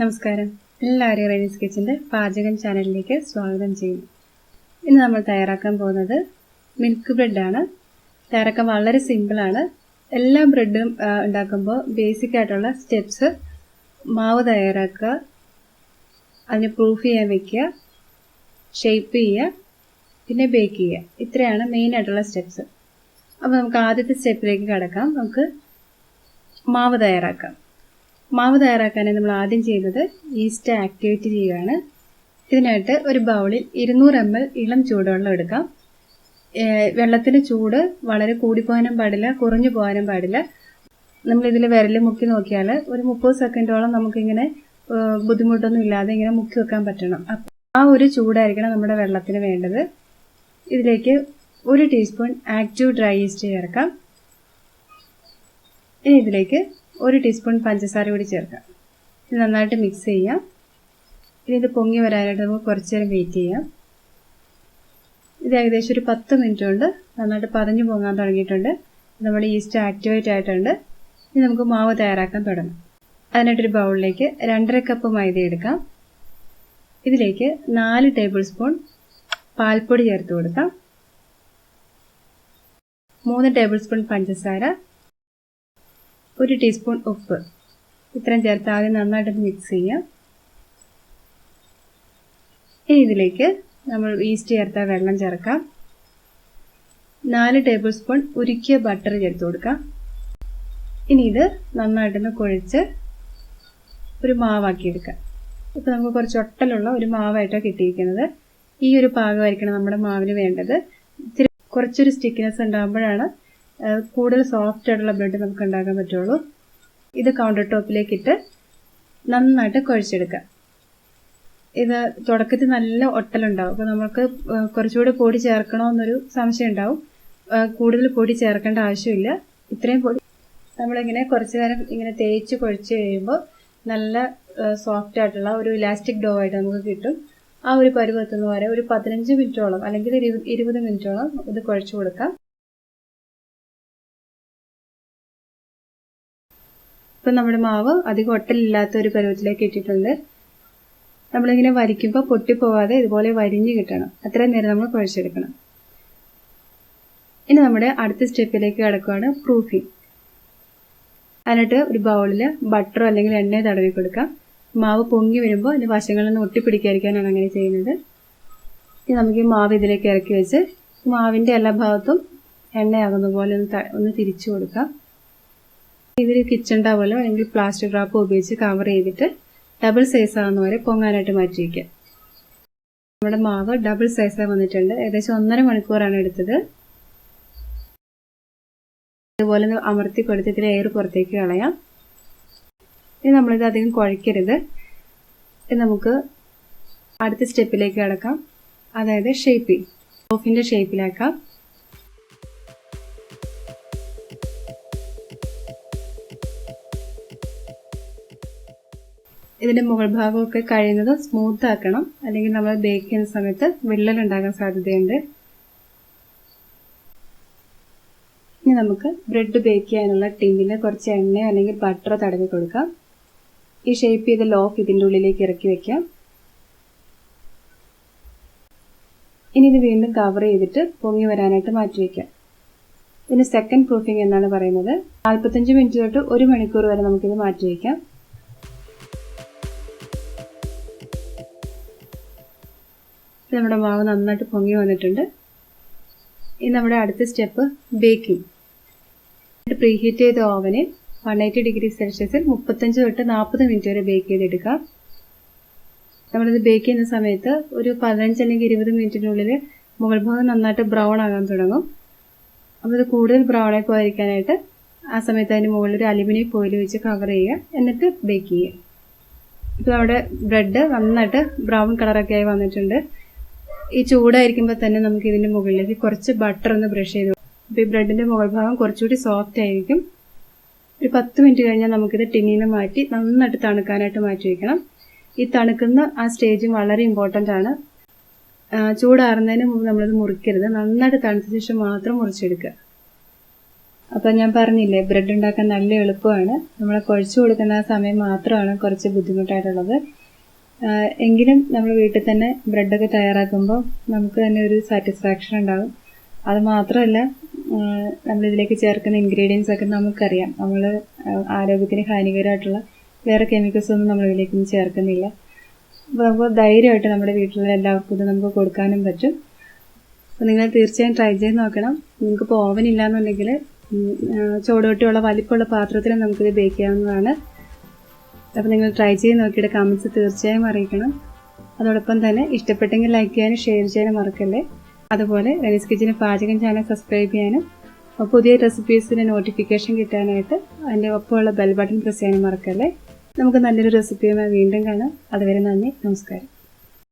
നമസ്കാരം. എല്ലാവരെയും റെനീസ് കിച്ചന്റെ പാചകം ചാനലിലേക്ക് സ്വാഗതം ചെയ്യുന്നു. ഇന്ന് നമ്മൾ തയ്യാറാക്കാൻ പോകുന്നത് മിൽക്ക് ബ്രെഡാണ്. തയ്യാറാക്കാൻ വളരെ സിമ്പിളാണ് എല്ലാ ബ്രെഡും ഉണ്ടാക്കുമ്പോൾ ബേസിക് ആയിട്ടുള്ള സ്റ്റെപ്സ് മാവ് തയ്യാറാക്കുക അതിന് പ്രൂഫ് ചെയ്യാൻ വെക്കുക ഷേപ്പ് ചെയ്യുക പിന്നെ ബേക്ക് ചെയ്യുക. ഇത്രയാണ് മെയിൻ ആയിട്ടുള്ള സ്റ്റെപ്സ് അപ്പോൾ നമുക്ക് ആദ്യത്തെ സ്റ്റെപ്പിലേക്ക് കടക്കാം. നമുക്ക് മാവ് തയ്യാറാക്കാം. മാവ് തയ്യാറാക്കാനായി നമ്മൾ ആദ്യം ചെയ്യുന്നത് ഈസ്റ്റ് ആക്ടിവേറ്റ് ചെയ്യുകയാണ്. ഇതിനായിട്ട് ഒരു ബൗളിൽ ഇരുന്നൂറ് എം എൽ ഇളം ചൂടുവെള്ളം എടുക്കാം. വെള്ളത്തിന്റെ ചൂട് വളരെ കൂടിപ്പോകാനും പാടില്ല കുറഞ്ഞു പോകാനും പാടില്ല. നമ്മളിതിൽ വിരൽ മുക്കി നോക്കിയാൽ ഒരു മുപ്പത് സെക്കൻഡോളം നമുക്കിങ്ങനെ ബുദ്ധിമുട്ടൊന്നും ഇല്ലാതെ ഇങ്ങനെ മുക്കി വെക്കാൻ പറ്റണം. ആ ഒരു ചൂടായിരിക്കണം നമ്മുടെ വെള്ളത്തിന് വേണ്ടത്. ഇതിലേക്ക് ഒരു ടീസ്പൂൺ ആക്റ്റീവ് ഡ്രൈ ഈസ്റ്റ് ചേർക്കാം. ഇനി ഇതിലേക്ക് ഒരു ടീസ്പൂൺ പഞ്ചസാര കൂടി ചേർക്കാം ഇത് നന്നായിട്ട് മിക്സ് ചെയ്യാം. ഇനി ഇത് പൊങ്ങി വരാനായിട്ട് നമുക്ക് കുറച്ച് നേരം വെയിറ്റ് ചെയ്യാം. ഇത് ഏകദേശം ഒരു പത്ത് മിനിറ്റ് കൊണ്ട് നന്നായിട്ട് പതഞ്ഞു പൊങ്ങാൻ തുടങ്ങിയിട്ടുണ്ട്. നമ്മുടെ ഈസ്റ്റ് ആക്ടിവേറ്റ് ആയിട്ടുണ്ട്. ഇനി നമുക്ക് മാവ് തയ്യാറാക്കാൻ തുടങ്ങാം. അതിനായിട്ടൊരു ബൗളിലേക്ക് രണ്ടര കപ്പ് മൈദ എടുക്കാം. ഇതിലേക്ക് നാല് ടേബിൾ സ്പൂൺ പാൽപ്പൊടി ചേർത്ത് കൊടുക്കാം. മൂന്ന് ടേബിൾ സ്പൂൺ പഞ്ചസാര. ഒരു ടീസ്പൂൺ ഉപ്പ്. ഇത്രയും ചേർത്ത് ആദ്യം നന്നായിട്ടൊന്ന് മിക്സ് ചെയ്യാം. ഇനി ഇതിലേക്ക് നമ്മൾ ഈസ്റ്റ് ചേർത്ത വെള്ളം ചേർക്കാം. നാല് ടേബിൾ സ്പൂൺ ഉരുക്കിയ ബട്ടർ ചേർത്ത് കൊടുക്കാം. ഇനി ഇത് നന്നായിട്ടൊന്ന് കുഴച്ച് ഒരു മാവാക്കി എടുക്കാം. ഇപ്പം നമുക്ക് കുറച്ച് ഒട്ടലുള്ള ഒരു മാവായിട്ടാണ് കിട്ടിയിരിക്കുന്നത്. ഈ ഒരു പാകമായിരിക്കണം നമ്മുടെ മാവിന് വേണ്ടത്. ഇത്തിരി കുറച്ചൊരു സ്റ്റിക്കിനെസ് ഉണ്ടാകുമ്പോഴാണ് കൂടുതൽ സോഫ്റ്റ് ആയിട്ടുള്ള ബ്രെഡ് നമുക്ക് ഉണ്ടാക്കാൻ പറ്റുള്ളൂ. ഇത് കൗണ്ടർ ടോപ്പിലേക്ക് ഇട്ട് നന്നായിട്ട് കുഴച്ചെടുക്കുക ഇത് തുടക്കത്തിൽ നല്ല ഒട്ടലുണ്ടാവും. അപ്പോൾ നമുക്ക് കുറച്ചുകൂടി പൊടി ചേർക്കണമെന്നൊരു സംശയം ഉണ്ടാവും കൂടുതൽ പൊടി ചേർക്കേണ്ട ആവശ്യമില്ല. ഇത്രയും പൊടി നമ്മളിങ്ങനെ കുറച്ച് നേരം ഇങ്ങനെ തേച്ച് കുഴച്ച് കഴിയുമ്പോൾ നല്ല സോഫ്റ്റ് ആയിട്ടുള്ള ഒരു ഇലാസ്റ്റിക് ഡോ ആയിട്ട് നമുക്ക് കിട്ടും. ആ ഒരു പരുവത്തുനിന്ന് വരെ ഒരു പതിനഞ്ച് മിനിറ്റോളം അല്ലെങ്കിൽ ഒരു ഇരു- ഇരുപത് മിനിറ്റോളം ഇത് കുഴച്ച് കൊടുക്കാം. ഇപ്പം നമ്മുടെ മാവ് അധികം ഒട്ടലില്ലാത്ത ഒരു പരുവത്തിലേക്ക് ഇട്ടിട്ടുണ്ട്. നമ്മളിങ്ങനെ വരിക്കുമ്പോൾ പൊട്ടിപ്പോവാതെ ഇതുപോലെ വരിഞ്ഞ് കിട്ടണം. അത്രയും നേരം നമ്മൾ കുഴച്ചെടുക്കണം. ഇനി നമ്മുടെ അടുത്ത സ്റ്റെപ്പിലേക്ക് കിടക്കുകയാണ് പ്രൂഫിങ് എന്നിട്ട് ഒരു ബൗളിൽ ബട്ടറോ അല്ലെങ്കിൽ എണ്ണയോ തടവി കൊടുക്കാം. മാവ് പൊങ്ങി വരുമ്പോൾ അതിന്റെ വശങ്ങളിൽ നിന്ന് ഒട്ടിപ്പിടിക്കാതിരിക്കാനാണ് അങ്ങനെ ചെയ്യുന്നത്. ഇനി നമുക്ക് ഈ മാവ് ഇതിലേക്ക് ഇറക്കി വെച്ച് മാവിന്റെ എല്ലാ ഭാഗത്തും എണ്ണയാകുന്ന പോലെ ഒന്ന് ഒന്ന് തിരിച്ചു കൊടുക്കാം. ഇതിൽ കിച്ചൺ ടവലോ അല്ലെങ്കിൽ പ്ലാസ്റ്റിക് റാപ്പോ ഉപയോഗിച്ച് കവർ ചെയ്തിട്ട് ഡബിൾ സൈസ് ആകുന്ന വരെ പൊങ്ങാനായിട്ട് മാറ്റി വയ്ക്കുക നമ്മുടെ മാവ് ഡബിൾ സൈസായി വന്നിട്ടുണ്ട്. ഏകദേശം ഒന്നര മണിക്കൂറാണ് എടുത്തത്. ഇതുപോലെ അമർത്തി കൊടുത്ത് ഇതിൽ എയർ പുറത്തേക്ക് കളയാം. ഇനി നമ്മളിത് അധികം കുഴക്കരുത്. നമുക്ക് അടുത്ത സ്റ്റെപ്പിലേക്ക് കിടക്കാം. അതായത് ഷേപ്പിംഗ് ഓഫിന്റെ ഷേപ്പിലാക്കാം ഇതിന്റെ മുകൾ ഭാഗമൊക്കെ കഴിയുന്നത് സ്മൂത്ത് ആക്കണം. അല്ലെങ്കിൽ നമ്മൾ ബേക്ക് ചെയ്യുന്ന സമയത്ത് വിള്ളൽ ഉണ്ടാകാൻ സാധ്യതയുണ്ട്. ഇനി നമുക്ക് ബ്രെഡ് ബേക്ക് ചെയ്യാനുള്ള ടിന്നിൽ കുറച്ച് എണ്ണ അല്ലെങ്കിൽ ബട്ടർ തടവി കൊടുക്കാം. ഈ ഷേപ്പ് ചെയ്ത ലോഫ് ഇതിന്റെ ഉള്ളിലേക്ക് ഇറക്കി വെക്കാം. ഇനി ഇത് വീണ്ടും കവർ ചെയ്തിട്ട് പൊങ്ങി വരാനായിട്ട് മാറ്റി വയ്ക്കാം ഇതിന് സെക്കൻഡ് പ്രൂഫിംഗ് എന്നാണ് പറയുന്നത്. നാൽപ്പത്തഞ്ച് മിനിറ്റ് തൊട്ട് ഒരു മണിക്കൂർ വരെ നമുക്കിത് മാറ്റി വയ്ക്കാം നമ്മുടെ മാവ് നന്നായിട്ട് പൊങ്ങി വന്നിട്ടുണ്ട്. ഇനി നമ്മുടെ അടുത്ത സ്റ്റെപ്പ് ബേക്കിംഗ് പ്രീ ഹീറ്റ് ചെയ്ത ഓവനിൽ വൺ എയ്റ്റി ഡിഗ്രി സെൽഷ്യസിൽ മുപ്പത്തഞ്ച് തൊട്ട് നാൽപ്പത് മിനിറ്റ് വരെ ബേക്ക് ചെയ്തെടുക്കാം. നമ്മളിത് ബേക്ക് ചെയ്യുന്ന സമയത്ത് ഒരു പതിനഞ്ച് അല്ലെങ്കിൽ ഇരുപത് മിനിറ്റിനുള്ളിൽ മുകൾ ഭാഗം നന്നായിട്ട് ബ്രൗൺ ആകാൻ തുടങ്ങും. അപ്പോൾ ഇത് കൂടുതൽ ബ്രൗൺ ആയി പോയിരിക്കാനായിട്ട് ആ സമയത്ത് അതിന് മുകളിൽ ഒരു അലുമിനിയം ഫോയിൽ വെച്ച് കവർ ചെയ്യുക. എന്നിട്ട് ബേക്ക് ചെയ്യുക. ഇപ്പോൾ നമ്മുടെ ബ്രെഡ് നന്നായിട്ട് ബ്രൗൺ കളറൊക്കെ ആയി വന്നിട്ടുണ്ട്. ഈ ചൂടായിരിക്കുമ്പോൾ തന്നെ നമുക്ക് ഇതിന്റെ മുകളിലേക്ക് കുറച്ച് ബട്ടർ ഒന്ന് ബ്രഷ് ചെയ്ത് അപ്പോൾ ഈ ബ്രെഡിന്റെ മുകൾ ഭാഗം കുറച്ചുകൂടി സോഫ്റ്റ് ആയിരിക്കും. ഒരു പത്ത് മിനിറ്റ് കഴിഞ്ഞാൽ നമുക്കിത് ടിന്നിൽ നിന്ന് മാറ്റി നന്നായിട്ട് തണുക്കാനായിട്ട് മാറ്റി വയ്ക്കണം ഈ തണുക്കുന്ന ആ സ്റ്റേജും വളരെ ഇമ്പോർട്ടന്റ് ആണ്. ചൂടാറുന്നതിന് മുമ്പ് നമ്മളിത് മുറിക്കരുത്. നന്നായിട്ട് തണുത്ത ശേഷം മാത്രം മുറിച്ചെടുക്കുക. അപ്പം ഞാൻ പറഞ്ഞില്ലേ ബ്രെഡ് ഉണ്ടാക്കാൻ നല്ല എളുപ്പമാണ്. നമ്മൾ കുഴച്ച് കൊടുക്കുന്ന ആ സമയം മാത്രമാണ് കുറച്ച് ബുദ്ധിമുട്ടായിട്ടുള്ളത്. എങ്കിലും നമ്മൾ വീട്ടിൽ തന്നെ ബ്രെഡൊക്കെ തയ്യാറാക്കുമ്പോൾ നമുക്ക് തന്നെ ഒരു സാറ്റിസ്ഫാക്ഷൻ ഉണ്ടാകും അത് മാത്രമല്ല നമ്മളിതിലേക്ക് ചേർക്കുന്ന ഇൻഗ്രീഡിയൻസ് ഒക്കെ നമുക്കറിയാം. നമ്മൾ ആരോഗ്യത്തിന് ഹാനികരമായിട്ടുള്ള വേറെ കെമിക്കൽസ് ഒന്നും നമ്മൾ ഇതിലേക്ക് ചേർക്കുന്നില്ല. അപ്പോൾ നമുക്ക് ധൈര്യമായിട്ട് നമ്മുടെ വീട്ടിലുള്ള എല്ലാവർക്കും ഇത് നമുക്ക് കൊടുക്കാനും പറ്റും. അപ്പോൾ നിങ്ങൾ തീർച്ചയായും ട്രൈ ചെയ്ത് നോക്കണം. നിങ്ങൾക്ക് ഓവൻ ഇല്ലാന്നുണ്ടെങ്കിൽ ചൂടുകൊട്ടിയുള്ള വലിപ്പമുള്ള പാത്രത്തിൽ നമുക്കിത് ബേക്ക് ചെയ്യാവുന്നതാണ്. അപ്പോൾ നിങ്ങൾ ട്രൈ ചെയ്ത് നോക്കിയിട്ട് കമൻസ് തീർച്ചയായും അറിയിക്കണം. അതോടൊപ്പം തന്നെ ഇഷ്ടപ്പെട്ടെങ്കിൽ ലൈക്ക് ചെയ്യാനും ഷെയർ ചെയ്യാനും മറക്കല്ലേ? അതുപോലെ റെനിസ് കിച്ചന് പാചകം ചാനൽ സബ്സ്ക്രൈബ് ചെയ്യാനും പുതിയ റെസിപ്പീസിന്റെ നോട്ടിഫിക്കേഷൻ കിട്ടാനായിട്ട് അതിന്റെ ഒപ്പമുള്ള ബെൽ ബട്ടൺ പ്രസ് ചെയ്യാനും മറക്കല്ലേ? നമുക്ക് നല്ലൊരു റെസിപ്പിയുമായി വീണ്ടും കാണാം. അതുവരെ നന്ദി നമസ്കാരം.